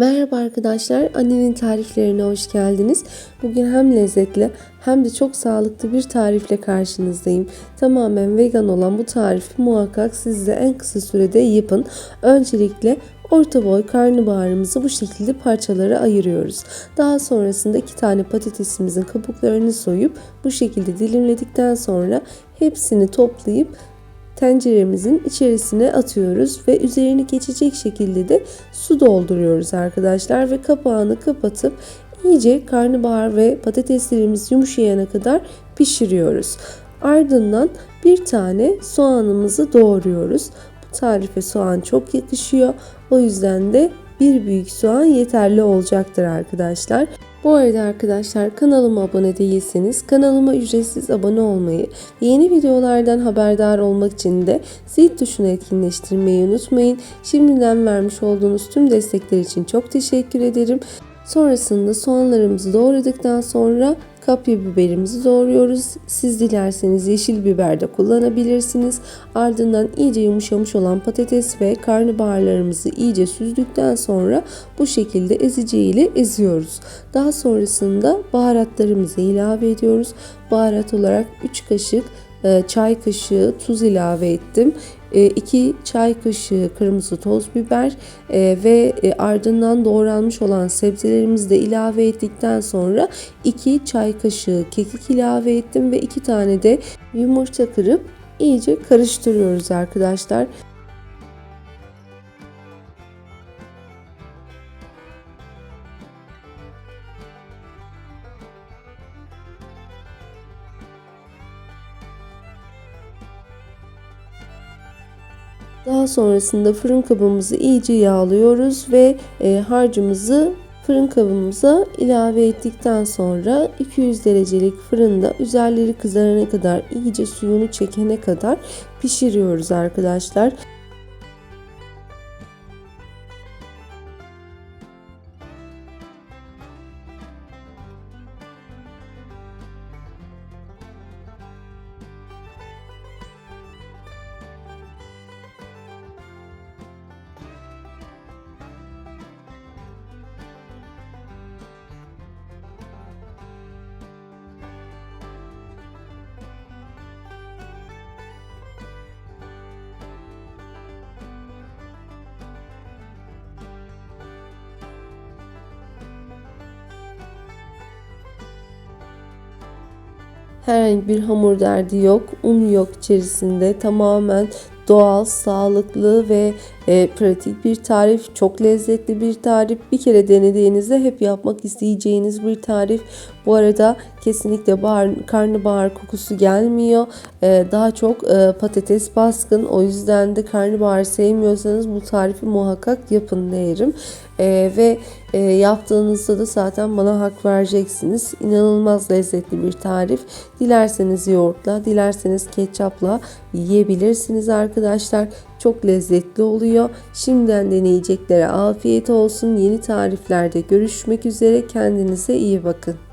Merhaba arkadaşlar, annenin tariflerine hoş geldiniz. Bugün hem lezzetli hem de çok sağlıklı bir tarifle karşınızdayım. Tamamen vegan olan bu tarifi muhakkak siz de en kısa sürede yapın. Öncelikle orta boy karnabaharımızı bu şekilde parçalara ayırıyoruz. Daha sonrasında iki tane patatesimizin kabuklarını soyup bu şekilde dilimledikten sonra hepsini toplayıp tenceremizin içerisine atıyoruz ve üzerini geçecek şekilde de su dolduruyoruz arkadaşlar ve kapağını kapatıp iyice karnabahar ve patateslerimiz yumuşayana kadar pişiriyoruz. Ardından bir tane soğanımızı doğruyoruz. Bu tarife soğan çok yakışıyor. O yüzden de bir büyük soğan yeterli olacaktır arkadaşlar. Bu arada arkadaşlar kanalıma abone değilseniz kanalıma ücretsiz abone olmayı ve yeni videolardan haberdar olmak için de zil tuşunu etkinleştirmeyi unutmayın. Şimdiden vermiş olduğunuz tüm destekler için çok teşekkür ederim. Sonrasında soğanlarımızı doğradıktan sonra kapya biberimizi doğruyoruz. Siz dilerseniz yeşil biber de kullanabilirsiniz. Ardından iyice yumuşamış olan patates ve karnabaharlarımızı iyice süzdükten sonra bu şekilde ezici ile eziyoruz. Daha sonrasında baharatlarımızı ilave ediyoruz. Baharat olarak 3 kaşık e, çay kaşığı tuz ilave ettim. 2 e, çay kaşığı kırmızı toz biber e, ve ardından doğranmış olan sebzelerimizi de ilave ettikten sonra 2 çay kaşığı kekik ilave ettim ve 2 tane de yumurta kırıp iyice karıştırıyoruz arkadaşlar. Daha sonrasında fırın kabımızı iyice yağlıyoruz ve e, harcımızı fırın kabımıza ilave ettikten sonra 200 derecelik fırında üzerleri kızarana kadar iyice suyunu çekene kadar pişiriyoruz arkadaşlar. Herhangi bir hamur derdi yok, un yok içerisinde. Tamamen doğal, sağlıklı ve e, pratik bir tarif. Çok lezzetli bir tarif. Bir kere denediğinizde hep yapmak isteyeceğiniz bir tarif. Bu arada kesinlikle bahar, karnabahar kokusu gelmiyor. E, daha çok e, patates baskın. O yüzden de karnabahar sevmiyorsanız bu tarifi muhakkak yapın derim. E, ve e, yaptığınızda da zaten bana hak vereceksiniz. İnanılmaz lezzetli bir tarif. Dilerseniz yoğurtla, dilerseniz ketçapla yiyebilirsiniz arkadaşlar. Çok lezzetli oluyor. Şimdiden deneyeceklere afiyet olsun. Yeni tariflerde görüşmek üzere. Kendinize iyi bakın.